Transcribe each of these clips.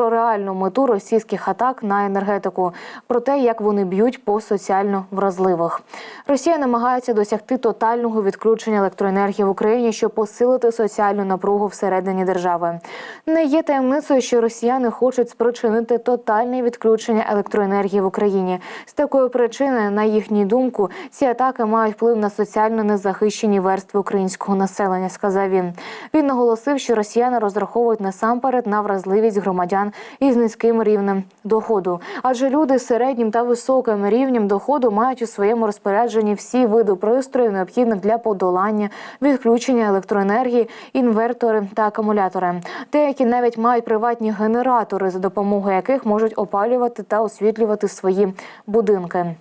про реальну мету російських атак на енергетику, про те, як вони б'ють по соціально вразливих. Росія намагається досягти тотального відключення електроенергії в Україні, щоб посилити соціальну напругу всередині держави. Не є таємницею, що росіяни хочуть спричинити тотальне відключення електроенергії в Україні. З такої причини, на їхню думку, ці атаки мають вплив на соціально незахищені верстви українського населення. Сказав він. Він наголосив, що росіяни розраховують насамперед на вразливість громадян із низьким рівнем доходу, адже люди з середнім та високим рівнем доходу мають у своєму розпорядженні всі види пристроїв, необхідних для подолання відключення електроенергії, інвертори та акумулятори. Деякі навіть мають приватні генератори, за допомогою яких можуть опалювати та освітлювати свої будинки.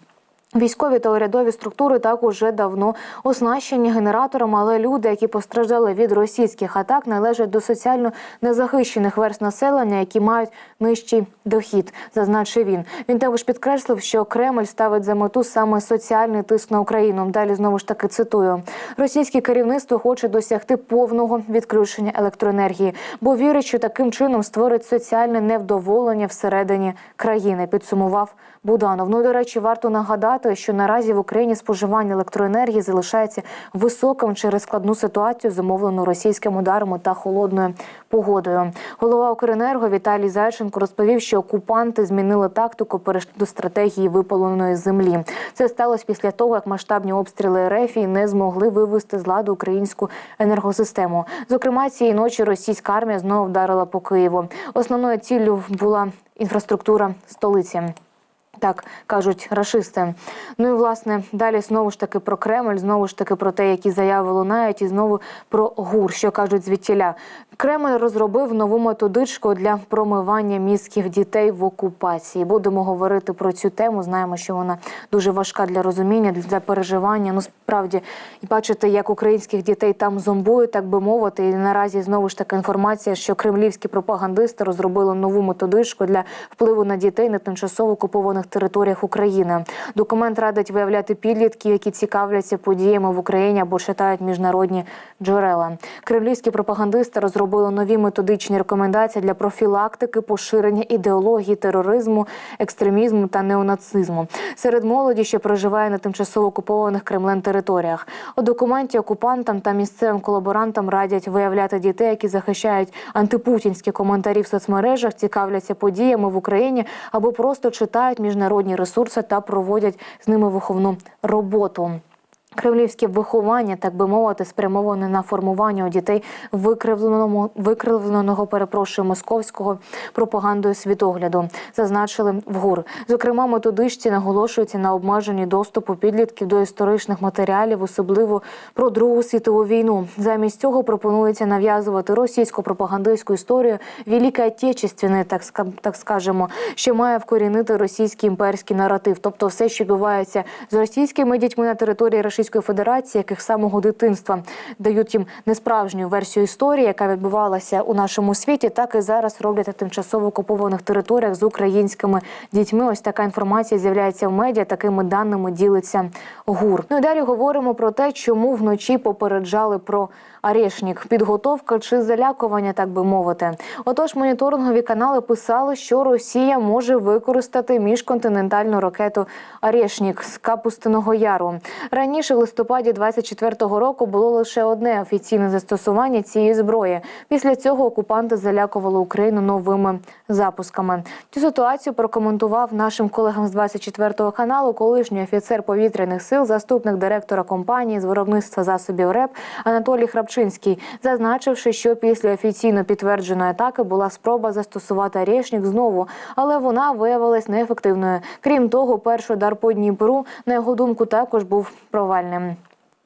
Військові та урядові структури також вже давно оснащені генераторами, але люди, які постраждали від російських атак, належать до соціально незахищених верст населення, які мають нижчий дохід, зазначив він. Він також підкреслив, що Кремль ставить за мету саме соціальний тиск на Україну. Далі знову ж таки цитую: російське керівництво хоче досягти повного відключення електроенергії, бо вірить, що таким чином створить соціальне невдоволення всередині країни. Підсумував Буданов. Ну до речі, варто нагадати, що наразі в Україні споживання електроенергії залишається високим через складну ситуацію, зумовлену російським ударами та холодною погодою. Голова Укренерго Віталій Зайченко розповів, що окупанти змінили тактику, перейшли до стратегії випаленої землі. Це сталося після того, як масштабні обстріли РФ не змогли вивести з ладу українську енергосистему. Зокрема, цієї ночі російська армія знову вдарила по Києву. Основною ціллю була інфраструктура столиці. Так кажуть рашисти. Ну і власне далі знову ж таки про Кремль, знову ж таки про те, які заяви лунають, і знову про гур, що кажуть звідтіля. Кремль розробив нову методичку для промивання мізків дітей в окупації. Будемо говорити про цю тему. Знаємо, що вона дуже важка для розуміння, для переживання. Ну справді і бачите, як українських дітей там зомбують, так би мовити. І наразі знову ж таки інформація, що кремлівські пропагандисти розробили нову методичку для впливу на дітей на тимчасово окупованих територіях України. Документ радить виявляти підлітків, які цікавляться подіями в Україні або читають міжнародні джерела. Кремлівські пропагандисти розробили нові методичні рекомендації для профілактики поширення ідеології тероризму, екстремізму та неонацизму серед молоді, що проживає на тимчасово окупованих Кремлем територіях. У документі окупантам та місцевим колаборантам радять виявляти дітей, які захищають антипутінські коментарі в соцмережах, цікавляться подіями в Україні або просто читають міжнародні ресурси та проводять з ними виховну роботу. Кремлівське виховання, так би мовити, спрямоване на формування у дітей викривленого, викривленого перепрошую московського пропагандою світогляду, зазначили в ГУР. Зокрема, методичці наголошуються на обмеженні доступу підлітків до історичних матеріалів, особливо про Другу світову війну. Замість цього пропонується нав'язувати російську пропагандистську історію Великої Отечественної, так так скажемо, що має вкорінити російський імперський наратив, тобто все, що відбувається з російськими дітьми на території Російської Федерації, яких самого дитинства дають їм несправжню версію історії, яка відбувалася у нашому світі, так і зараз роблять на тимчасово окупованих територіях з українськими дітьми. Ось така інформація з'являється в медіа. Такими даними ділиться ГУР. Ну і далі говоримо про те, чому вночі попереджали про Арешнік, підготовка чи залякування, так би мовити. Отож, моніторингові канали писали, що Росія може використати міжконтинентальну ракету Арешнік з Капустиного Яру. Раніше, в листопаді 24-го року, було лише одне офіційне застосування цієї зброї. Після цього окупанти залякували Україну новими запусками. Цю ситуацію прокоментував нашим колегам з 24-го каналу колишній офіцер повітряних сил, заступник директора компанії з виробництва засобів РЕП Анатолій Храпчинський, зазначивши, що після офіційно підтвердженої атаки була спроба застосувати Арешнік знову, але вона виявилась неефективною. Крім того, перший удар по Дніпру, на його думку, також був провальним.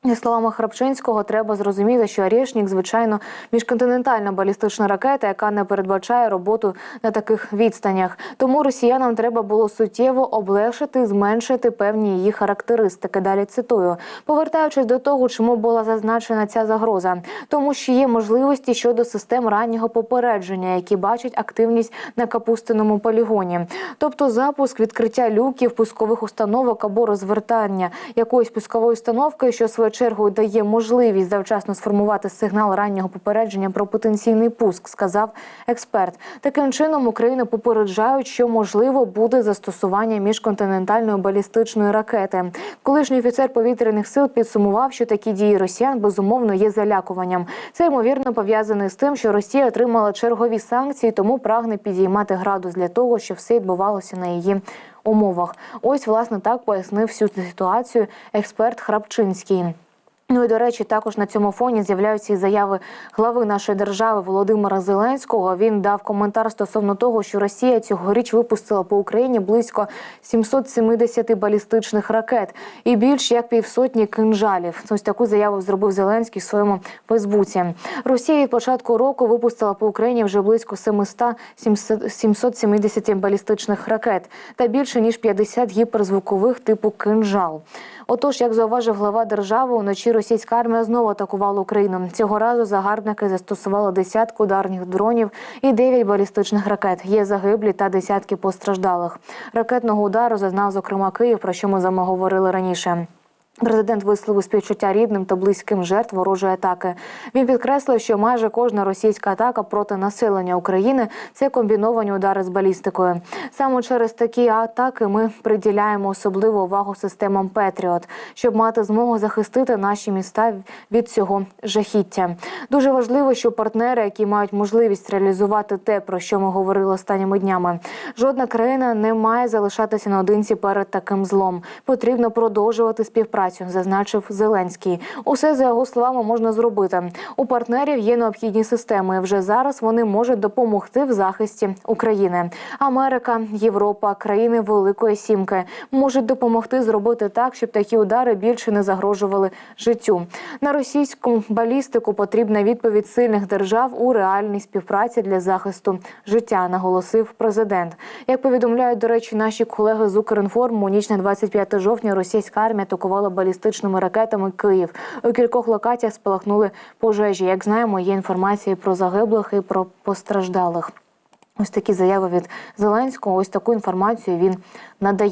Словами Храпчинського, треба зрозуміти, що Арєшнік, звичайно, міжконтинентальна балістична ракета, яка не передбачає роботу на таких відстанях. Тому росіянам треба було суттєво облегшити, зменшити певні її характеристики. Далі цитую, повертаючись до того, чому була зазначена ця загроза, тому що є можливості щодо систем раннього попередження, які бачать активність на капустиному полігоні, тобто запуск, відкриття люків, пускових установок або розвертання якоїсь пускової установки, що своєчасно чергою дає можливість завчасно сформувати сигнал раннього попередження про потенційний пуск, сказав експерт. Таким чином Україну попереджають, що можливо буде застосування міжконтинентальної балістичної ракети. Колишній офіцер повітряних сил підсумував, що такі дії росіян безумовно є залякуванням. Це ймовірно пов'язане з тим, що Росія отримала чергові санкції, тому прагне підіймати градус для того, щоб все відбувалося на її умовах. Ось власне так пояснив всю ситуацію експерт Храпчинський. Ну і до речі, також на цьому фоні з'являються і заяви глави нашої держави Володимира Зеленського. Він дав коментар стосовно того, що Росія цьогоріч випустила по Україні близько 770 балістичних ракет і більш як півсотні кинжалів. Ось таку заяву зробив Зеленський в своєму Фейсбуці. Росія від початку року випустила по Україні вже близько 700 770 балістичних ракет та більше ніж 50 гіперзвукових типу кинжал. Отож, як зауважив глава держави, уночі російська армія знову атакувала Україну. Цього разу загарбники застосували десятку ударних дронів і дев'ять балістичних ракет. Є загиблі та десятки постраждалих. Ракетного удару зазнав зокрема Київ, про що ми з вами говорили раніше. Президент висловив співчуття рідним та близьким жертв ворожої атаки. Він підкреслив, що майже кожна російська атака проти населення України це комбіновані удари з балістикою. Саме через такі атаки ми приділяємо особливу увагу системам Петріот, щоб мати змогу захистити наші міста від цього жахіття. Дуже важливо, що партнери, які мають можливість реалізувати те, про що ми говорили останніми днями, жодна країна не має залишатися наодинці перед таким злом. Потрібно продовжувати співпрацю зазначив Зеленський. Усе за його словами можна зробити. У партнерів є необхідні системи. Вже зараз вони можуть допомогти в захисті України. Америка, Європа, країни Великої Сімки можуть допомогти зробити так, щоб такі удари більше не загрожували життю. На російську балістику потрібна відповідь сильних держав у реальній співпраці для захисту життя, наголосив президент. Як повідомляють, до речі, наші колеги з Укрінформу, ніч на 25 жовтня російська армія атакувала балістичними ракетами Київ. У кількох локаціях спалахнули пожежі. Як знаємо, є інформація про загиблих і про постраждалих. Ось такі заяви від Зеленського. Ось таку інформацію він надає.